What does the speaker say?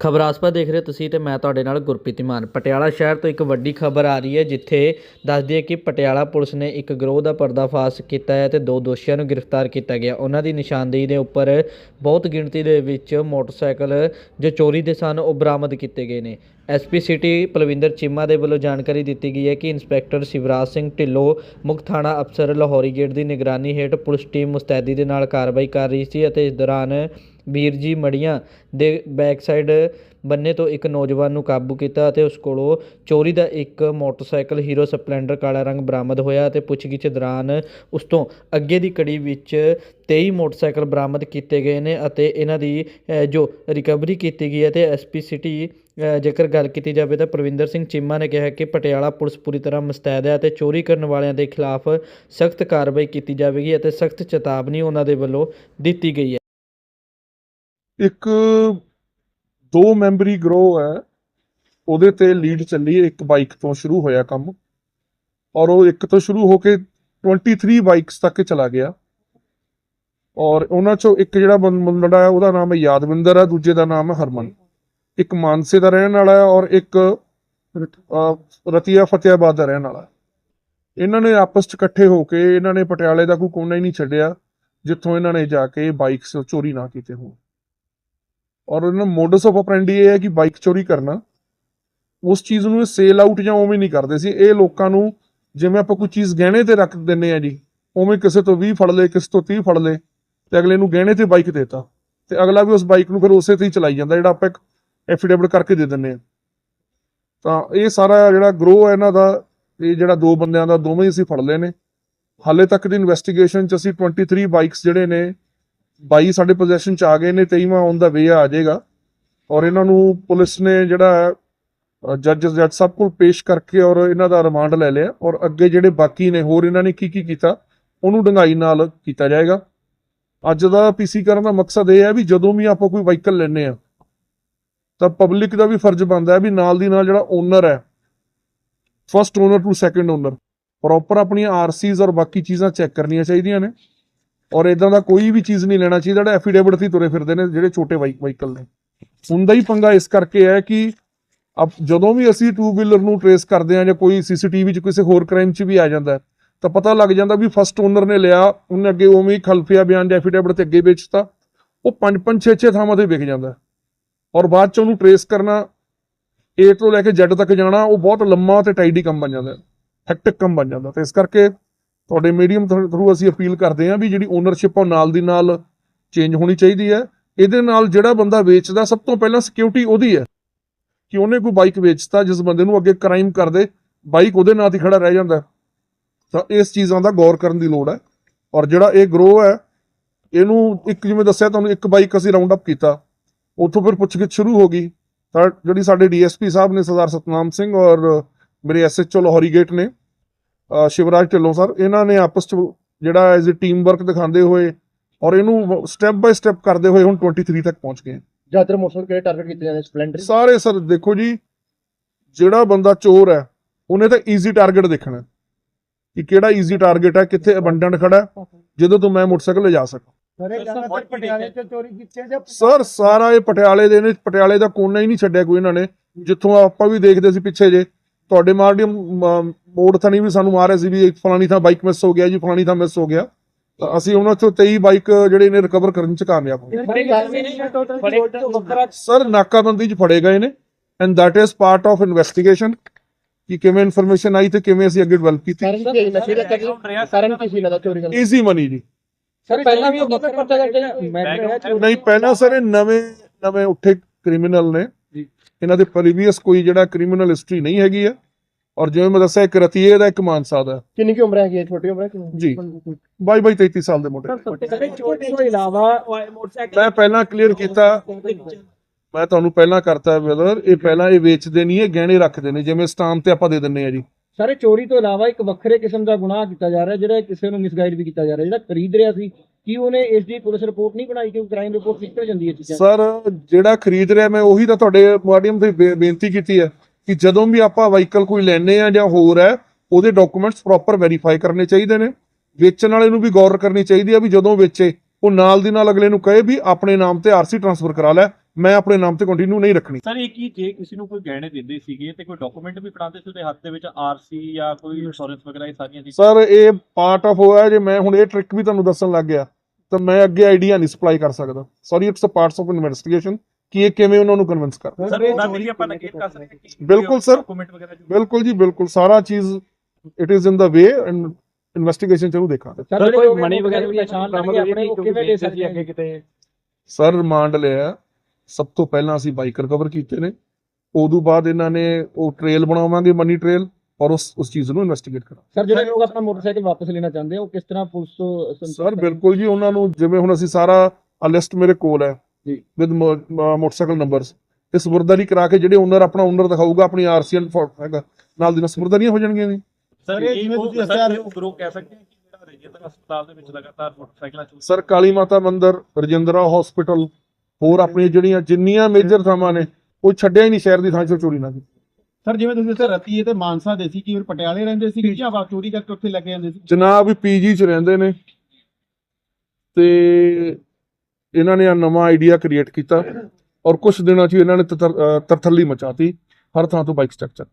ਖਬਰ ਖਬਰਾਸਪਾ ਦੇਖ ਰਹੇ ਹੋ ਤੁਸੀਂ ਤੇ ਮੈਂ ਤੁਹਾਡੇ ਨਾਲ ਗੁਰਪ੍ਰੀਤ ਮਾਨ। ਪਟਿਆਲਾ ਸ਼ਹਿਰ ਤੋਂ ਇੱਕ ਵੱਡੀ ਖਬਰ ਆ ਰਹੀ ਹੈ, ਜਿੱਥੇ ਦੱਸਦੀ ਹੈ ਕਿ ਪਟਿਆਲਾ ਪੁਲਿਸ ਨੇ ਇੱਕ ਗਰੋਹ ਦਾ ਪਰਦਾਫਾਸ਼ ਕੀਤਾ ਹੈ ਤੇ ਦੋ ਦੋਸ਼ੀਆਂ ਨੂੰ ਗ੍ਰਿਫਤਾਰ ਕੀਤਾ ਗਿਆ। ਉਹਨਾਂ ਦੀ ਨਿਸ਼ਾਨਦੇਹੀ ਦੇ ਉੱਪਰ ਬਹੁਤ ਗਿਣਤੀ ਦੇ ਵਿੱਚ ਮੋਟਰਸਾਈਕਲ ਜੋ ਚੋਰੀ ਦੇ ਸਨ, ਉਹ ਬਰਾਮਦ ਕੀਤੇ ਗਏ ਨੇ। ਐਸਪੀ ਸਿਟੀ ਪਲਵਿੰਦਰ ਚੀਮਾ ਦੇ ਵੱਲੋਂ ਜਾਣਕਾਰੀ ਦਿੱਤੀ ਗਈ ਹੈ ਕਿ ਇੰਸਪੈਕਟਰ ਸ਼ਿਵਰਾਜ ਸਿੰਘ ਢਿੱਲੋਂ ਮੁੱਖ ਥਾਣਾ ਅਫਸਰ ਲਾਹੌਰੀ ਗੇਟ ਦੀ ਨਿਗਰਾਨੀ ਹੇਠ ਪੁਲਿਸ ਟੀਮ ਮੁਸਤੈਦੀ ਦੇ ਨਾਲ ਕਾਰਵਾਈ ਕਰ ਰਹੀ ਸੀ ਅਤੇ ਇਸ ਦੌਰਾਨ ਵੀਰ ਜੀ ਮੜੀਆਂ ਦੇ ਬੈਕਸਾਈਡ ਬੰਨੇ ਤੋਂ ਇੱਕ ਨੌਜਵਾਨ ਨੂੰ ਕਾਬੂ ਕੀਤਾ ਅਤੇ ਉਸ ਕੋਲੋਂ ਚੋਰੀ ਦਾ ਇੱਕ ਮੋਟਰਸਾਈਕਲ ਹੀਰੋ ਸਪਲੈਂਡਰ ਕਾਲਾ ਰੰਗ ਬਰਾਮਦ ਹੋਇਆ ਅਤੇ ਪੁੱਛਗਿੱਛ ਦੌਰਾਨ ਉਸ ਤੋਂ ਅੱਗੇ ਦੀ ਕੜੀ ਵਿੱਚ 23 ਮੋਟਰਸਾਈਕਲ ਬਰਾਮਦ ਕੀਤੇ ਗਏ ਨੇ ਅਤੇ ਇਹਨਾਂ ਦੀ ਜੋ ਰਿਕਵਰੀ ਕੀਤੀ ਗਈ ਹੈ ਤੇ ਐਸਪੀ ਸਿਟੀ ਜੇਕਰ ਗੱਲ ਕੀਤੀ ਜਾਵੇ ਤਾਂ ਪ੍ਰਵਿੰਦਰ ਸਿੰਘ ਚੀਮਾ ਨੇ ਕਿਹਾ ਕਿ ਪਟਿਆਲਾ ਪੁਲਿਸ ਪੂਰੀ ਤਰ੍ਹਾਂ ਮੁਸਤੈਦ ਹੈ ਅਤੇ ਚੋਰੀ ਕਰਨ ਵਾਲਿਆਂ ਦੇ ਖਿਲਾਫ ਸਖਤ ਕਾਰਵਾਈ ਕੀਤੀ ਜਾਵੇਗੀ ਅਤੇ ਸਖਤ ਚੇਤਾਵਨੀ ਉਹਨਾਂ ਦੇ ਵੱਲੋਂ ਦਿੱਤੀ ਗਈ ਹੈ। ਇੱਕ ਦੋ ਮੈਂਬਰੀ ਗਰੋਹ ਹੈ, ਉਹਦੇ ਤੇ ਲੀਡ ਚੱਲੀ ਇੱਕ ਬਾਈਕ ਤੋਂ ਸ਼ੁਰੂ ਹੋਇਆ ਕੰਮ। ਔਰ ਉਹ ਇੱਕ ਤੋਂ ਸ਼ੁਰੂ ਹੋ ਕੇ 23 ਬਾਈਕਸ ਤੱਕ ਚਲਾ ਗਿਆ। ਔਰ ਉਹਨਾਂ ਚੋਂ ਇੱਕ ਜਿਹੜਾ ਮੁੰਡਾ ਹੈ, ਉਹਦਾ ਨਾਮ ਹੈ ਯਾਦਵਿੰਦਰ ਹੈ, ਦੂਜੇ ਦਾ ਨਾਮ ਹੈ ਹਰਮਨ। ਇੱਕ ਮਾਨਸੇ ਦਾ ਰਹਿਣ ਵਾਲਾ ਹੈ ਔਰ ਇੱਕ ਰਤੀਆ ਫਤਿਆਬਾਦ ਦਾ ਰਹਿਣ ਵਾਲਾ ਇਹਨਾਂ ਨੇ ਆਪਸ ਚ ਇਕੱਠੇ ਹੋ ਕੇ, ਇਹਨਾਂ ਨੇ ਪਟਿਆਲੇ ਦਾ ਕੋਈ ਕੋਨਾ ਹੀ ਨਹੀਂ ਛੱਡਿਆ, ਜਿੱਥੋਂ ਇਹਨਾਂ ਨੇ ਜਾ ਕੇ ਬਾਈਕਸ ਚੋਰੀ ਨਾ ਕੀਤੇ ਹੋਣ। ਔਰ ਇਹਨਾਂ ਮੋਡਸ ਆਫ ਆਪਰੈਂਡੀ ਇਹ ਹੈ ਕਿ ਬਾਈਕ ਚੋਰੀ ਕਰਨਾ। ਉਸ ਚੀਜ਼ ਨੂੰ ਸੇਲ ਆਊਟ ਜਾਂ ਉਵੇਂ ਨਹੀਂ ਕਰਦੇ ਸੀ। ਇਹ ਲੋਕਾਂ ਨੂੰ ਜਿਵੇਂ ਆਪਾਂ ਕੋਈ ਚੀਜ਼ ਗਹਿਣੇ ਤੇ ਰੱਖ ਦਿੰਨੇ ਆ ਜੀ, ਉਵੇਂ ਕਿਸੇ ਤੋਂ 20 ਫੜ ਲਏ, ਕਿਸੇ ਤੋਂ 30 ਫੜ ਲਏ ਤੇ ਅਗਲੇ ਨੂੰ ਗਹਿਣੇ ਤੇ ਬਾਈਕ ਦੇਤਾ। ਤੇ ਅਗਲਾ ਵੀ ਉਸ ਬਾਈਕ ਨੂੰ ਫਿਰ ਉਸੇ ਤੇ ਹੀ ਚਲਾਈ ਜਾਂਦਾ, ਜਿਹੜਾ ਆਪਾਂ ਇੱਕ ਐਫੀਡੇਵਿਟ ਕਰਕੇ ਦੇ ਦਿੰਨੇ ਆ ਤਾਂ ਇਹ ਸਾਰਾ ਜਿਹੜਾ ਗਰੋ ਹੈ ਇਹਨਾਂ ਦਾ, ਇਹ ਜਿਹੜਾ ਦੋ ਬੰਦਿਆਂ ਦਾ, ਦੋਵੇਂ ਹੀ ਅਸੀਂ ਫੜ ਲਏ ਨੇ। ਹਾਲੇ ਤੱਕ ਦੀ ਇਨਵੈਸਟੀਗੇਸ਼ਨ ਚ ਅਸੀਂ 23 ਬਾਈਕਸ ਜਿਹੜੇ ਨੇ 22 ਸਾਡੇ ਪੋਜੀਸ਼ਨ ਚ ਆ ਗਏ ਨੇ 23ਵਾਂ ਔਨ ਦਾ ਵੇ ਆ ਜਾਏਗਾ। ਔਰ ਇਹਨਾਂ ਨੂੰ ਪੁਲਿਸ ਨੇ ਜਿਹੜਾ ਜੱਜ ਜੱਜ ਸਾਹਿਬ ਕੋਲ ਪੇਸ਼ ਕਰਕੇ ਔਰ ਇਹਨਾਂ ਦਾ ਰਿਮਾਂਡ ਲੈ ਲਿਆ। ਔਰ ਅੱਗੇ ਜਿਹੜੇ ਬਾਕੀ ਨੇ, ਹੋਰ ਇਹਨਾਂ ਨੇ ਕੀ ਕੀ ਕੀਤਾ, ਉਹਨੂੰ ਡੰਗਾਈ ਨਾਲ ਕੀਤਾ ਜਾਏਗਾ। ਅੱਜ ਦਾ ਪੀਸੀ ਕਰਨ ਦਾ ਮਕਸਦ ਇਹ ਹੈ ਵੀ ਜਦੋਂ ਵੀ ਆਪਾਂ ਕੋਈ ਵਹੀਕਲ ਲੈਨੇ ਆ ਤਾਂ ਪਬਲਿਕ ਦਾ ਵੀ ਫਰਜ਼ ਬਣਦਾ ਹੈ ਵੀ ਨਾਲ ਦੀ ਨਾਲ ਜਿਹੜਾ ਓਨਰ ਹੈ first owner to second owner proper ਆਪਣੀਆਂ ਆਰਸੀਜ਼ ਔਰ ਬਾਕੀ ਚੀਜ਼ਾਂ ਚੈੱਕ ਕਰਨੀਆਂ ਚਾਹੀਦੀਆਂ ਨੇ। ਔਰ ਇਦਾਂ ਦਾ ਕੋਈ ਵੀ ਚੀਜ਼ ਨਹੀਂ ਲੈਣਾ ਚਾਹੀਦਾ, ਜਿਹੜਾ ਐਫੀਡੇਵਿਟ ਤੇ ਹੀ ਤੁਰੇ ਫਿਰਦੇ ਨੇ, ਜਿਹੜੇ ਛੋਟੇ ਵਹੀਕਲ ਨੇ। ਹੁੰਦਾ ਹੀ ਪੰਗਾ ਇਸ ਕਰਕੇ ਹੈ ਕਿ ਅਬ ਜਦੋਂ ਵੀ ਅਸੀਂ ਟੂ ਵੀਲਰ ਨੂੰ ਟਰੇਸ ਕਰਦੇ ਆ ਜਾਂ ਕੋਈ ਸੀਸੀਟੀਵੀ 'ਚ ਕਿਸੇ ਹੋਰ ਕ੍ਰਾਈਮ 'ਚ ਵੀ ਆ ਜਾਂਦਾ ਤਾਂ ਪਤਾ ਲੱਗ ਜਾਂਦਾ ਵੀ ਫਸਟ ਓਨਰ ਨੇ ਲਿਆ, ਉਹਨੇ ਅੱਗੇ ਉਵੇਂ ਹੀ ਖਲਫੀਆ ਬਿਆਨ ਜਾਂ ਐਫੀਡੇਵਿਟ ਤੇ ਅੱਗੇ ਵੇਚਤਾ, ਉਹ ਪੰਜ ਪੰਜ ਛੇ ਛੇ ਥਾਵਾਂ ਤੇ ਵਿਕ ਜਾਂਦਾ ਔਰ ਬਾਅਦ 'ਚ ਉਹਨੂੰ ਟਰੇਸ ਕਰਨਾ, A ਤੋਂ ਲੈ ਕੇ Z ਤੱਕ ਜਾਣਾ, ਉਹ ਬਹੁਤ ਲੰਮਾ ਤੇ ਟਾਈਡੀ ਕੰਮ ਬਣ ਜਾਂਦਾ ਹੈਕਟਿਕ ਕੰਮ ਬਣ ਜਾਂਦਾ ਤੇ ਇਸ ਕਰਕੇ ਤੁਹਾਡੇ ਮੀਡੀਅਮ ਥਰੂ ਅਸੀਂ ਅਪੀਲ ਕਰਦੇ ਹਾਂ ਵੀ ਜਿਹੜੀ ਓਨਰਸ਼ਿਪ ਉਹ ਨਾਲ ਦੀ ਨਾਲ ਚੇਂਜ ਹੋਣੀ ਚਾਹੀਦੀ ਹੈ। ਇਹਦੇ ਨਾਲ ਜਿਹੜਾ ਬੰਦਾ ਵੇਚਦਾ, ਸਭ ਤੋਂ ਪਹਿਲਾਂ ਸਿਕਿਉਰਿਟੀ ਉਹਦੀ ਹੈ ਕਿ ਉਹਨੇ ਕੋਈ ਬਾਈਕ ਵੇਚਤਾ, ਜਿਸ ਬੰਦੇ ਨੂੰ ਅੱਗੇ ਕ੍ਰਾਈਮ ਕਰਦੇ ਬਾਈਕ ਉਹਦੇ ਨਾਂ ਤੇ ਖੜਾ ਰਹਿ ਜਾਂਦਾ। ਤਾਂ ਇਸ ਚੀਜ਼ਾਂ ਦਾ ਗੌਰ ਕਰਨ ਦੀ ਲੋੜ ਹੈ। ਔਰ ਜਿਹੜਾ ਇਹ ਗਰੋ ਹੈ, ਇਹਨੂੰ ਇੱਕ ਜਿਵੇਂ ਦੱਸਿਆ ਤੁਹਾਨੂੰ, ਇੱਕ ਬਾਈਕ ਅਸੀਂ ਰਾਉਂਡ ਅਪ ਕੀਤਾ। ਉੱਥੋਂ ਫਿਰ ਪੁੱਛਗਿੱਛ ਸ਼ੁਰੂ ਹੋ ਗਈ। ਤਾਂ ਜਿਹੜੀ ਸਾਡੇ ਡੀਐਸਪੀ ਸਾਹਿਬ ਨੇ ਸਰਦਾਰ ਸਤਨਾਮ ਸਿੰਘ ਔਰ ਮੇਰੇ ਐਸਐਚਓ ਲਾਹੌਰੀ ਗੇਟ ਨੇ ਸ਼ਿਵਰਾਜ ਢਿੱਲੋਂ ਸਰ ਇਹਨਾਂ ਨੇ ਆਪਸ ਚ ਜਿਹੜਾ ਐਜ਼ ਅ ਟੀਮ ਵਰਕ ਦਿਖਾਉਂਦੇ ਹੋਏ ਔਰ ਇਹਨੂੰ ਸਟੈਪ ਬਾਈ ਸਟੈਪ ਕਰਦੇ ਹੋਏ ਹੁਣ 23 ਤੱਕ ਪਹੁੰਚ ਗਏ। ਜ਼ਿਆਦਾਤਰ ਮੋਟਰਸਾਈਕਲ ਕਿਹੜੇ ਟਾਰਗੇਟ ਕੀਤੇ ਜਾਂਦੇ ਸਪਲੈਂਡਰ ਸਾਰੇ ਸਰ ਦੇਖੋ ਜੀ ਜਿਹੜਾ ਬੰਦਾ ਚੋਰ ਹੈ ਉਹਨੇ ਤਾਂ ਈਜ਼ੀ ਟਾਰਗੇਟ ਦੇਖਣਾ ਕਿ ਕਿਹੜਾ ਈਜ਼ੀ ਟਾਰਗੇਟ ਹੈ ਕਿੱਥੇ ਅਬੰਡੈਂਟ ਖੜਾ ਜਦੋਂ ਤੋਂ ਮੈਂ ਮੋਟਰਸਾਈਕਲ ਸਕਾਂ ਕੀਤੇ ਜਾਂ ਸਰ ਸਾਰਾ ਇਹ ਪਟਿਆਲੇ ਦੇ ਨੇ ਪਟਿਆਲੇ ਦਾ ਕੋਨਾ ਹੀ ਨਹੀਂ ਛੱਡਿਆ ਕੋਈ ਇਹਨਾਂ ਨੇ। ਜਿੱਥੋਂ ਆਪਾਂ ਵੀ ਦੇਖਦੇ ਸੀ ਪਿੱਛੇ ਜੇ ਤੁਹਾਡੇ ਮਾਰਡੀਅਮ ਮੋੜ ਤਾਂ ਨਹੀਂ ਵੀ ਸਾਨੂੰ ਮਾਰਿਆ ਸੀ ਵੀ ਇੱਕ ਫਲਾਣੀ ਥਾਂ ਬਾਈਕ ਮਿਸ ਹੋ ਗਿਆ ਜੀ ਫਲਾਣੀ ਥਾਂ ਮਿਸ ਹੋ ਗਿਆ। ਤਾਂ ਅਸੀਂ ਉਹਨਾਂ ਚੋਂ 23 ਬਾਈਕ ਜਿਹੜੇ ਨੇ ਰਿਕਵਰ ਕਰਨ ਚ ਕਾਮਯਾਬ ਹੋ ਗਏ ਸਰ ਨਾਕਾਬੰਦੀ ਚ ਫੜੇ ਗਏ ਨੇ and that is part of investigation ਕਿ ਕਿਵੇਂ ਇਨਫੋਰਮੇਸ਼ਨ ਆਈ ਤੇ ਕਿਵੇਂ ਅਸੀਂ ਅੱਗੇ ਡਿਵੈਲਪ ਕੀਤੀ। ਕਾਰਨ ਕੀ ਦਾ ਦਾ ਈਜ਼ੀ ਮਨੀ ਜੀ। ਸਰ ਪਹਿਲਾਂ ਵੀ ਉਹ ਬੱਕਰ ਪਰਚਾ ਕਰਕੇ ਨਹੀਂ ਪਹਿਲਾਂ ਸਰ ਇਹ ਨਵੇਂ ਨਵੇਂ ਉੱਠੇ ਕ੍ਰਿਮੀਨਲ ਨੇ। ਇਹਨਾਂ ਦੇ ਪ੍ਰੀਵੀਅਸ ਕੋਈ ਜਿਹੜਾ ਕ੍ਰਿਮੀਨਲ ਹਿਸਟਰੀ ਨਹੀਂ ਹੈਗੀ ਆ। ਔਰ ਜਿਵੇਂ ਮੈਂ ਦੱਸਿਆ ਇੱਕ ਰਤੀਏ ਦਾ ਇੱਕ ਮਾਨਸਾ ਦਾ। ਕਿੰਨੀ ਕੀ ਉਮਰ ਹੈਗੀ ਹੈ ਛੋਟੀ ਉਮਰ ਹੈ ਕਿੰਨੀ ਜੀ। ਬਾਈ ਬਾਈ 33 ਸਾਲ ਦੇ ਮੁੰਡੇ ਤੋਂ। ਇਲਾਵਾ ਮੋਟਰਸਾਈਕਲ ਮੈਂ ਪਹਿਲਾਂ ਕਲੀਅਰ ਕੀਤਾ। ਮੈਂ ਤੁਹਾਨੂੰ ਪਹਿਲਾਂ ਕਰਤਾ ਬ੍ਰਦਰ ਇਹ ਪਹਿਲਾਂ ਇਹ ਵੇਚਦੇ ਨਹੀਂ ਇਹ ਗਹਿਣੇ ਰੱਖਦੇ ਨੇ ਜਿਵੇਂ ਸਟਾਮ ਤੇ ਆਪਾਂ ਦੇ ਦਿੰਨੇ ਆ ਜੀ। ਸਾਰੇ ਚੋਰੀ ਤੋਂ ਇਲਾਵਾ ਇੱਕ ਵੱਖਰੇ ਕਿਸਮ ਦਾ ਗੁਨਾਹ ਕੀਤਾ ਜਾ ਰਿਹਾ ਜਿਹੜਾ ਕਿਸੇ ਨੂੰ ਮਿਸਗਾਈਡ ਵੀ ਕੀਤਾ ਜਾ ਰਿਹਾ ਜਿਹੜਾ ਖਰੀਦ ਰਿਹਾ ਸੀ। ਕੀ ਉਹਨੇ ਇਸ ਦੀ ਪੁਲਿਸ ਰਿਪੋਰਟ ਨਹੀਂ ਬਣਾਈ ਕਿਉਂਕਿ ਕ੍ਰਾਈਮ ਰਿਪੋਰਟ ਨਿਕਲ ਜਾਂਦੀ ਹੈ ਚੀਜ਼ਾਂ। ਸਰ, ਜਿਹੜਾ ਖਰੀਦ ਰਿਹਾ, ਮੈਂ ਉਹੀ ਤਾਂ ਤੁਹਾਡੇ ਮਾਧਿਅਮ ਤੇ ਬੇ- ਬੇਨਤੀ ਕੀਤੀ ਹੈ ਕਿ ਜਦੋਂ ਵੀ ਆਪਾਂ ਵਹੀਕਲ ਕੋਈ ਲੈਣੇ ਆ ਜਾਂ ਹੋਰ ਹੈ, ਉਹਦੇ ਡਾਕੂਮੈਂਟਸ ਪ੍ਰੋਪਰ ਵੈਰੀਫਾਈ ਕਰਨੇ ਚਾਹੀਦੇ ਨੇ। ਵੇਚਣ ਵਾਲੇ ਨੂੰ ਵੀ ਗੌਰ ਕਰਨੀ ਚਾਹੀਦੀ ਹੈ ਵੀ ਜਦੋਂ ਵੇਚੇ, ਉਹ ਨਾਲ ਦੀ ਨਾਲ ਅਗਲੇ ਨੂੰ ਕਹੇ ਵੀ ਆਪਣੇ ਨਾਮ ਤੇ ਆਰਸੀ ਟ੍ਰਾਂਸਫਰ ਕਰਾ ਲੈ। ਮੈਂ ਆਪਣੇ ਨਾਮ ਤੇ ਕੰਟੀਨਿਊ ਨਹੀਂ ਰੱਖਣੀ। ਸਰ ਇਹ ਕੀ ਜੇ ਕਿਸੇ ਨੂੰ ਕੋਈ ਗਹਿਣੇ ਦਿੰਦੇ ਸੀਗੇ ਤੇ ਕੋਈ ਡਾਕੂਮੈਂਟ ਵੀ ਫੜਾਉਂਦੇ ਸੀ ਉਹਦੇ ਹੱਥ ਦੇ ਵਿੱਚ ਆਰਸੀ ਜਾਂ ਕੋਈ ਇੰਸ਼ੋਰੈਂਸ ਵਗੈਰਾ ਇਹ ਸਾਰੀਆਂ ਚੀਜ਼ਾਂ? ਸਰ ਇਹ ਪਾਰਟ ਆਫ ਹੋਇਆ ਜੇ ਮੈਂ ਹੁਣ ਇਹ ਟ੍ਰਿਕ ਵੀ ਤੁਹਾਨੂੰ ਦੱਸਣ ਲੱਗ ਗਿਆ ਤਾਂ ਮੈਂ ਅੱਗੇ ਆਈਡੀਆ ਨਹੀਂ ਸਪਲਾਈ ਕਰ ਸਕਦਾ। Sorry it's a parts of investigation ਕਿ ਇਹ ਕਿਵੇਂ ਉਹਨਾਂ ਨੂੰ ਕਨਵਿੰਸ ਕਰ ਸਰ ਉਹਨਾਂ ਦੀ ਵੀ ਆਪਾਂ ਨਕੇਤ ਕਰ ਸਕਦੇ ਬਿਲਕੁਲ sir। ਡਾਕੂਮੈਂਟ ਵਗੈਰਾ ਜੋ ਬਿਲਕੁਲ ਜੀ ਬਿਲਕੁਲ। ਸਾਰਾ ਚੀਜ਼ it is in the way and investigation ਚਲੂ ਦੇਖਾਂਗੇ। ਸਰ ਕੋਈ ਮਨੀ ਵਗੈਰਾ ਵੀ ਪਛਾਣ ਲੱਗੇ ਆਪਣੇ ਉਹ ਕਿਵੇਂ ਦੇ ਸਕਦੇ ਅੱਗੇ ਕਿਤੇ? ਸਰ ਰਿਮਾਂਡ ਲਿਆ। ਸਭ ਤੋਂ ਪਹਿਲਾਂ ਅਸੀਂ ਬਾਈਕ ਰਿਕਵਰ ਕੀਤੇ ਨੇ। ਉਦੋਂ ਬਾਅਦ ਇਹਨਾਂ ਨੇ ਉਹ ਟ੍ਰੇਲ ਬਣਾਵਾਂਗੇ ਮਨੀ ਟ੍ਰੇਲ ਔਰ ਉਸ ਉਸ ਚੀਜ਼ ਨੂੰ ਇਨਵੈਸਟੀਗੇਟ ਕਰਾਂਗੇ। ਸਰ ਜਿਹੜੇ ਲੋਕ ਆਪਣਾ ਮੋਟਰਸਾਈਕਲ ਵਾਪਸ ਲੈਣਾ ਚਾਹੁੰਦੇ ਆ ਉਹ ਕਿਸ ਤਰ੍ਹਾਂ ਪੁਲਿਸ ਤੋਂ ਸਰ ਬਿਲਕੁਲ ਜੀ ਉਹਨਾਂ ਨੂੰ ਜਿਵੇਂ ਹੁਣ ਅਸੀਂ ਸਾਰਾ ਆ ਲਿਸਟ ਮੇਰੇ ਕੋਲ ਹੈ। ਜੀ। ਵਿਦ ਮੋਟਰਸਾਈਕਲ ਨੰਬਰਸ ਇਹ ਸਬੁਰਦਾਰੀ ਕਰਾ ਕੇ ਜਿਹੜੇ ਓਨਰ ਆਪਣਾ ਓਨਰ ਦਿਖਾਊਗਾ ਆਪਣੀ ਆਰਸੀਐਲ ਹੈਗਾ ਨਾਲ ਦੀ ਨਾਲ ਸਬੁਰਦਾਰੀਆਂ ਹੋ ਜਾਣਗੀਆਂ ਨੇ ਸਰ ਇਹ ਜਿਵੇਂ ਤੁਸੀਂ ਦੱਸਿਆ ਗਰੋ ਕਹਿ ਸਕਦੇ ਹਾਂ ਕਿ ਜਿਹੜਾ ਰਜਿੰਦਰ ਹਸਪਤਾਲ ਦੇ ਵਿੱਚ ਲਗਾਤਾਰ ਮੋਟਰਸਾਈਕਲਾਂ ਚ ਸਰ ਕਾਲੀ ਮਾਤਾ ਮੰਦਿਰ ਰਜਿੰਦਰਾ ਹਸਪੀਟਲ ਹੋਰ ਆਪਣੀਆਂ ਜਿਹੜੀਆਂ ਜਿੰਨੀਆਂ ਮੇਜਰ ਥਾਵਾਂ ਨੇ ਕੋਈ ਛੱਡਿਆ ਹੀ ਨਹੀਂ ਸ਼ਹਿਰ ਦੀ ਥਾਂ ਚੋਂ ਚੋਰੀ ਨਾ ਕੀਤੀ। ਸਰ ਜਿਵੇਂ ਤੁਸੀਂ ਦੱਸਿਆ ਰਤੀਏ ਤੇ ਮਾਨਸਾ ਦੇ ਸੀ ਕਿ ਉਹ ਪਟਿਆਲੇ ਰਹਿੰਦੇ ਸੀ ਜਾਂ ਵਾ ਚੋਰੀ ਕਰਕੇ ਉੱਥੇ ਲੈ ਕੇ ਜਾਂਦੇ ਸੀ? ਜਨਾਬ ਵੀ ਪੀਜੀ ਚ ਰਹਿੰਦੇ ਨੇ ਤੇ ਇਹਨਾਂ ਨੇ ਆ ਨਵਾਂ ਆਈਡੀਆ ਕ੍ਰੀਏਟ ਕੀਤਾ ਔਰ ਕੁਝ ਦਿਨਾਂ ਚ ਇਹਨਾਂ ਨੇ ਤਰਥੱਲੀ ਮਚਾਤੀ ਹਰ ਥਾਂ ਤੋਂ ਬਾਈਕ ਸਟੈਕ ਚੱਕ